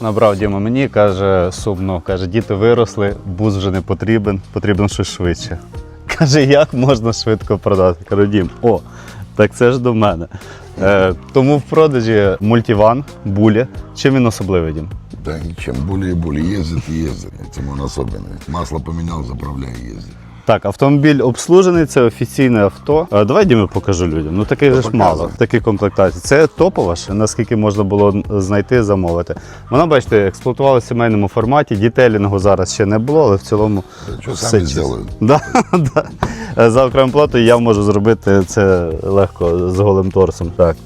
Набрав Діма мені, каже, сумно, каже, діти виросли, бус вже не потрібен, потрібно щось швидше. Каже, як можна швидко продати? Кажу, Дім, о, так це ж до мене. Е, тому в продажі мультиван, буля. Чим він особливий, Дім? Да ничем, более и более ездит и ездит. Этим он. Масло поменял, заправляй и ездит. Так, автомобіль обслужений, це офіційне авто. Е, Давай Дімі покажу людям. Ну таких же ж мало. Такі комплектації. Це топова ж, наскільки можна було знайти, замовити. Вона, бачите, експлуатувалася в сімейному форматі. Дітелінгу зараз ще не було, але в цілому. Все сами чисто. Да, да. Е, За окремою платою я можу зробити це легко з голим торсом. Так.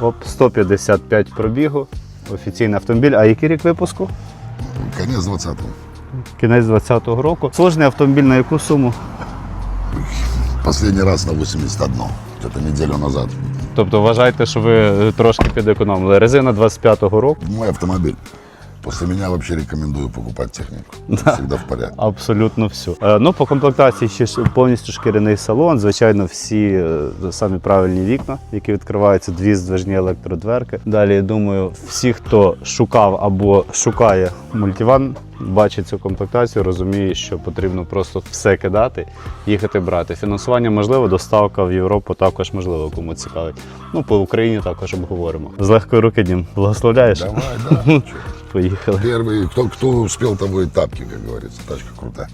Оп, 155 пробігу. Офіційний автомобіль. А який рік випуску? Конец 20-го. Кінець 2020 року. Сложний автомобіль на яку суму? Последний раз на 81. Це неділю назад. Тобто вважайте, що ви трошки підекономили. Резина 25-го року. Мой автомобиль. После меня вообще рекомендую покупать технику. Всегда в порядке. Абсолютно всю. Е, Ну, по комплектації ще ж повністю шкіряний салон. Звичайно, всі е, самі правильні вікна, які відкриваються, дві здвижні електродверки. Далі, я думаю, всі, хто шукав або шукає мультиван, бачить цю комплектацію, розуміє, що потрібно просто все кидати, їхати брати. Фінансування можливо, доставка в Європу також можливо, кому цікавить. Ну, по Україні також обговоримо. З легкої руки, Дім, благословляєш? Давай, да. чё. Поїхали. Первый, кто, кто успел, того и тапки, как говорится. Тачка крутая.